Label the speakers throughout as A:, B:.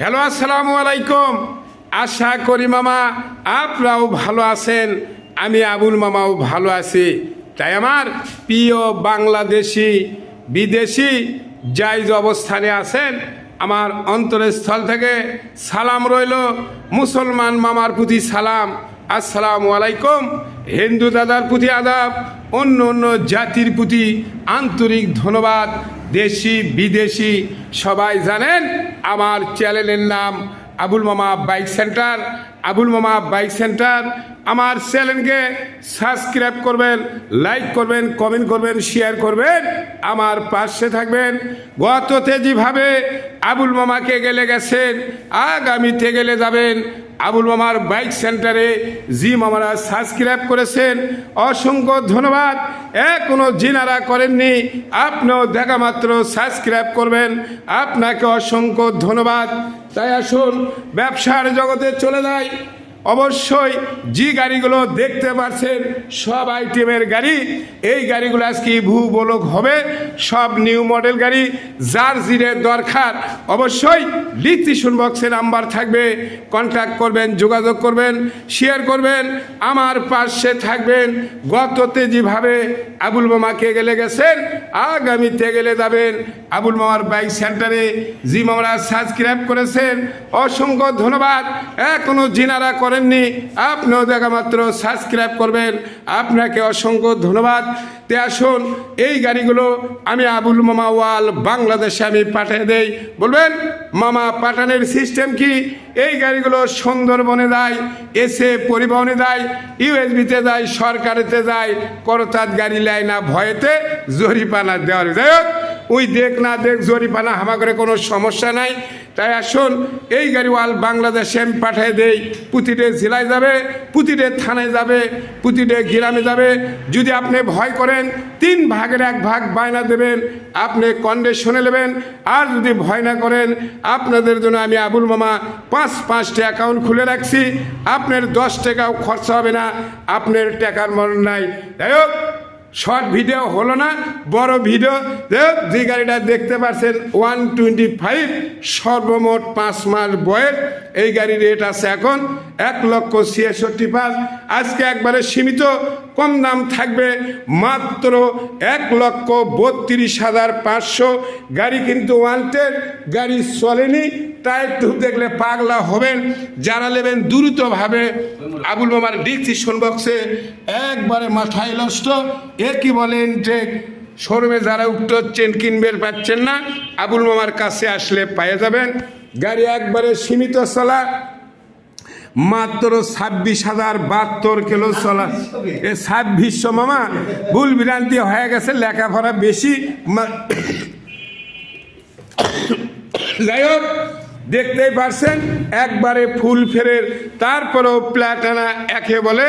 A: Hello, আসসালামু আলাইকুম। আশা করি মামা আপনারাও ভালো আছেন। আমি আবুল মামাও ভালো আছি। তাই আমার প্রিয় বাংলাদেশি, বিদেশি জায়জ অবস্থানে আছেন। আমার অন্তরের স্থল থেকে সালাম রইল মুসলমান মামার প্রতি সালাম। আসসালামু আলাইকুম। হিন্দু দাদার প্রতি আদাব, অন্য অন্য জাতির প্রতি আন্তরিক ধন্যবাদ। দেশি বিদেশি সবাই জানেন আমার চ্যানেলের নাম আবুল মামা বাইক সেন্টার। আবুল মামা বাইক সেন্টার। আমার চ্যানেলকে সাবস্ক্রাইব করবেন, লাইক করবেন, কমেন্ট করবেন, শেয়ার করবেন। আমার পাশে থাকবেন। গততে যেভাবে আবুল মামাকে গেলে গেছেন, আগামীতে গেলে যাবেন। আবুল মামার বাইক সেন্টারে জি মামারা সাবস্ক্রাইব করেছেন। অসংখ্য ধন্যবাদ। এখনও জিনারা করেননি, আপনিও দেখা মাত্র সাবস্ক্রাইব করবেন। আপনাকে অসংখ্য ধন্যবাদ। তাই আসুন, ব্যবসার জগতে চলে যায় অবশ্যই যে গাড়িগুলো দেখতে পাচ্ছেন সব আইটেমের গাড়ি। এই গাড়িগুলো আজকে ভূ বলক হবে। সব নিউ মডেল গাড়ি, যার জিরের দরকার। অবশ্যই লিখিশন বক্সে নাম্বার থাকবে। কন্ট্যাক্ট করবেন, যোগাযোগ করবেন, শেয়ার করবেন। আমার পাশে থাকবেন। গততে যেভাবে আবুল মামাকে গেলে গেছেন, আগামীতে গেলে যাবেন। আবুল মামার বাইক সেন্টারে জি মামারা সাবস্ক্রাইব করেছেন। অসংখ্য ধন্যবাদ। এখনও জিনারা করেননি। আপনিও দেখা মাত্র সাবস্ক্রাইব করবেন। আপনাকে অসংখ্য ধন্যবাদ। তে আসুন, এই গাড়িগুলো আমি আবুল মামা ওয়াল বাংলাদেশে আমি পাঠিয়ে দেই। বলবেন, মামা পাঠানোর সিস্টেম কি? এই গাড়িগুলো সুন্দরবনে যায়, এসে পরিবহনে যায়, ইউএসবিতে যায়, সরকারেতে যায় করতার গাড়ি নেয় না, ভয়েতে জরিপানা দেওয়ার। যাই হোক ওই দেখ না দেখ জরিপানা হামা করে কোনো সমস্যা নাই। তাই আসুন, এই গাড়িওয়াল বাংলাদেশে আমি পাঠিয়ে দেই প্রতিটি জেলায় যাবে প্রতিটি থানায় যাবে প্রতিটি গ্রামে যাবে। যদি আপনি ভয় করেন, তিন ভাগের এক ভাগ বায়না দেবেন, আপনি কন্ডিশনে নেবেন। আর যদি ভয় না করেন, আপনাদের জন্য আমি আবুল মামা পাঁচ পাঁচটি অ্যাকাউন্ট খুলে রাখছি। আপনার দশ টাকাও খরচা হবে না, আপনার টাকার মরণ নাই। যাই হোক শর্ট ভিডিও হলো না, বড় ভিডিও। যে গাড়িটা দেখতে পাচ্ছেন ওয়ান টোয়েন্টি ফাইভ সর্বমোট পাঁচ মাস বয়ের এই গাড়ির রেট আছে এখন এক লক্ষ ছিয়াষট্টি পাঁচ। আজকে একবারে সীমিত, কম দাম থাকবে মাত্র এক লক্ষ বত্রিশ হাজার পাঁচশো। গাড়ি কিন্তু ওয়ান্টেড গাড়ি চলেনি টায়ার টুপ দেখলে পাগলা হবেন। যারা নেবেন দ্রুতভাবে আবুল মামার ডিসিশন বক্সে একবারে মাথায় নষ্ট। এ কি বলেন যে, শোরুমে যারা উক্ত হচ্ছেন কিনবেন পাচ্ছেন না, আবুল মামার কাছে আসলে পায়ে যাবেন। গাড়ি একবারে সীমিত চলা। মাত্র ছাব্বিশ হাজার বাহাত্তর কিলো চলা। এ ছাব্বিশশো মামা, ভুল বিরান্তি হয়ে গেছে, লেখাপড়া বেশি। যাই হোক দেখতেই পারছেন? একবারে ফুল ফেরের, তারপরেও প্ল্যাটানা একে বলে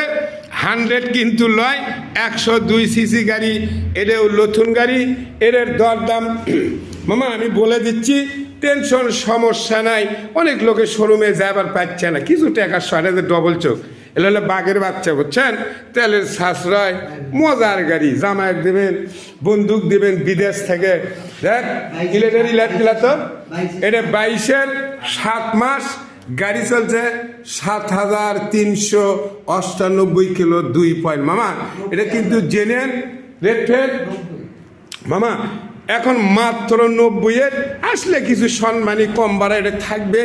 A: হান্ড্রেড কিন্তু লয়, একশো দুই সিসি গাড়ি এটাও নতুন গাড়ি এর দরদাম, মামা আমি বলে দিচ্ছি টেনশন সমস্যা নাই। অনেক লোকের শোরুমে যাবার পাচ্ছে না। কিছু টাকা সরে ডবল চোখ। এগুলো হলো বাঘের বাচ্চা বুঝছেন? তেলের সাশ্রয় মজার গাড়ি জামায়াত দেবেন বন্দুক দেবেন বিদেশ থেকে। ইলেটারি দিলা তো? এটা বাইশের সাত মাস গাড়ি চলছে সাত হাজার তিনশো অষ্টানব্বই কিলো দুই পয়েন্ট। মামা এটা কিন্তু জেনেন রেট ফেট মামা এখন মাত্র নব্বইয়ের আসলে কিছু সম্মানী কম বাড়া এটা থাকবে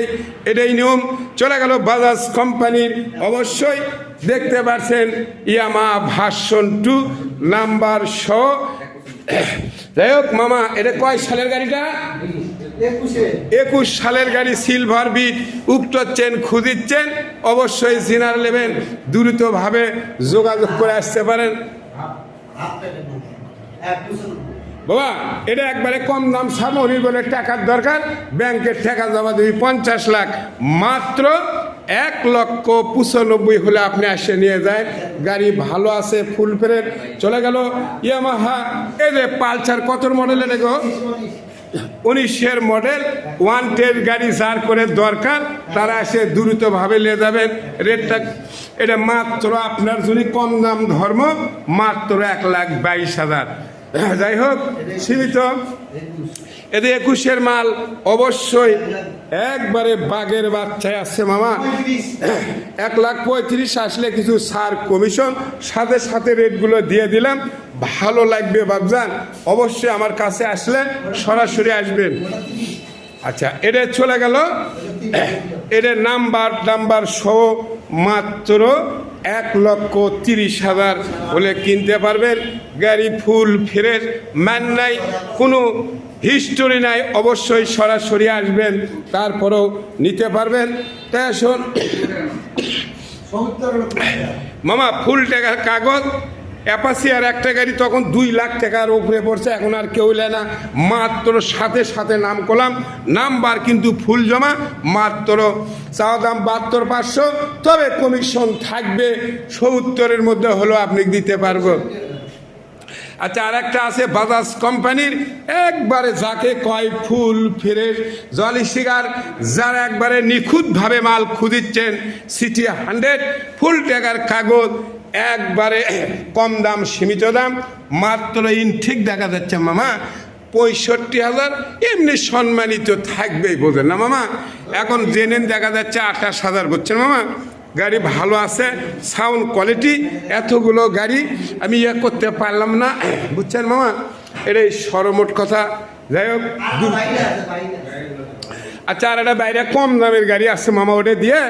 A: এটাই নিয়ম চলে গেল বাজাজ কোম্পানির অবশ্যই দেখতে পাচ্ছেন ইয়ামা ভার্সন টু নাম্বার শ যাই হোক মামা এটা কয় সালের গাড়িটা একুশ সালের গাড়ি সিলভার বিট উক্ত চেন খুঁজিচ্ছেন অবশ্যই জিনার নেবেন দ্রুতভাবে যোগাযোগ করে আসতে পারেন বাবা, এটা একবারে কম দাম সামরিক বলে টাকার দরকার। ব্যাংকের টাকা জমা দেবি পঞ্চাশ লাখ। মাত্র এক লক্ষ পঁচানব্বই হলে আপনি আসে নিয়ে যায়। গাড়ি ভালো আছে, ফুল ফেরের চলে গেল। ইয়ামাহা, এই যে পালসার কত মডেল এটা গো? উনিশের মডেল ওয়ান টেন গাড়ি যার করে দরকার, তারা এসে দ্রুতভাবে নিয়ে যাবেন। রেটটা এটা মাত্র আপনার যদি কম দাম ধর্ম, মাত্র এক লাখ বাইশ হাজার। যাই হোক, সীমিত। এদের একুশের মাল, অবশ্যই একবারে বাঘের বাচ্চায় আসছে মামা। এক লাখ পঁয়ত্রিশ আসলে কিছু সার কমিশন, সাথে সাথে রেটগুলো দিয়ে দিলাম। ভালো লাগবে বাবজান অবশ্যই আমার কাছে আসলে সরাসরি আসবেন। আচ্ছা এটা চলে গেল। এটা নাম্বার নাম্বার সহ মাত্র এক লক্ষ তিরিশ হাজার হলে কিনতে পারবেন। গাড়ি ফুল ফেরের ম্যান নাই, কোনো হিস্টোরি নাই, অবশ্যই সরাসরি আসবেন, তারপরেও নিতে পারবেন। তাই আসুন মামা, ফুল টাকার কাগজ অ্যাপাসি আর একটা গাড়ি তখন দুই লাখ টাকার উপরে পড়ছে, এখন আর কেউ নেয় না। মাত্র সাথে সাথে নাম করলাম নাম্বার কিন্তু ফুল জমা, মাত্র চাওয়া দাম বাহাত্তর পাঁচশো। তবে কমিশন থাকবে, সত্তরের মধ্যে হলো আপনি দিতে পারব। আচ্ছা আর একটা আছে বাজাজ কোম্পানির। একবারে যাকে কয় ফুল ফ্রেশ, জলি সিগার, যারা একবারে নিখুঁতভাবে মাল খুঁজিচ্ছেন সিটি হান্ড্রেড ফুল টাকার কাগজ একবারে কম দাম, সীমিত দাম। মাত্র ইন ঠিক দেখা যাচ্ছে মামা, পঁয়ষট্টি হাজার। এমনি সম্মানিত থাকবেই বোঝেন না মামা? এখন জেনে দেখা যাচ্ছে আঠাশ হাজার, বুঝছেন মামা? গাড়ি ভালো আছে, সাউন্ড কোয়ালিটি, এতগুলো গাড়ি আমি ইয়ে করতে পারলাম না, বুঝছেন মামা? এটাই সরমোট কথা, যাই হোক আচ্ছা আর একটা বাইরে কম দামের গাড়ি আছে মামা, ওটা দিয়ে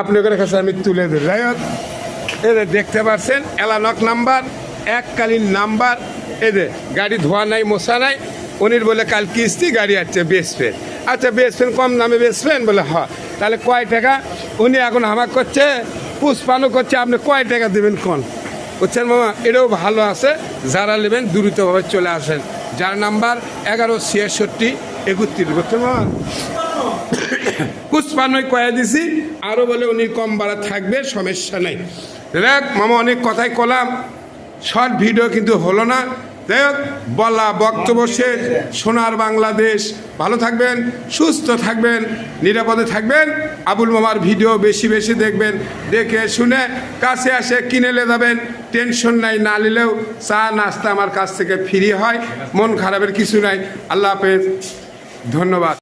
A: আপনাদের কাছে আমি তুলে দিই যাই হোক। এদের দেখতে পাচ্ছেন এলানক নাম্বার এককালীন নাম্বার এদের গাড়ি ধোয়া নাই মশা নাই, উনির বলে কাল কিস্তি, গাড়ি আছে বেচবেন আচ্ছা বেচবেন কম দামে বেচবেন বলে, হ। তাহলে কয় টাকা? উনি এখন হামাক করছে পুষ্পানো করছে, আপনি কয় টাকা দেবেন কোন? বুঝছেন মামা? এটাও ভালো আছে, যারা নেবেন দ্রুতভাবে চলে আসেন। যার নাম্বার এগারো ছিয়াষট্টি একত্রিশ, বুঝছেন মামা? পুষ্পান্নই কয়ে দিছি আরও বলে উনি কম বাড়া থাকবে, সমস্যা নেই। দেখ, মামা অনেক কথাই কলাম, শর্ট ভিডিও কিন্তু হলো না। হোক, বলা বক্তব্য শেষ, সোনার বাংলাদেশ। ভালো থাকবেন, সুস্থ থাকবেন, নিরাপদে থাকবেন। আবুল মামার ভিডিও বেশি বেশি দেখবেন, দেখে শুনে কাছে আসে, কিনে লে যাবেন। টেনশন নাই, না নিলেও চা নাস্তা আমার কাছ থেকে ফ্রি হয়, মন খারাপের কিছু নাই। আল্লাহ হাফেজ, ধন্যবাদ।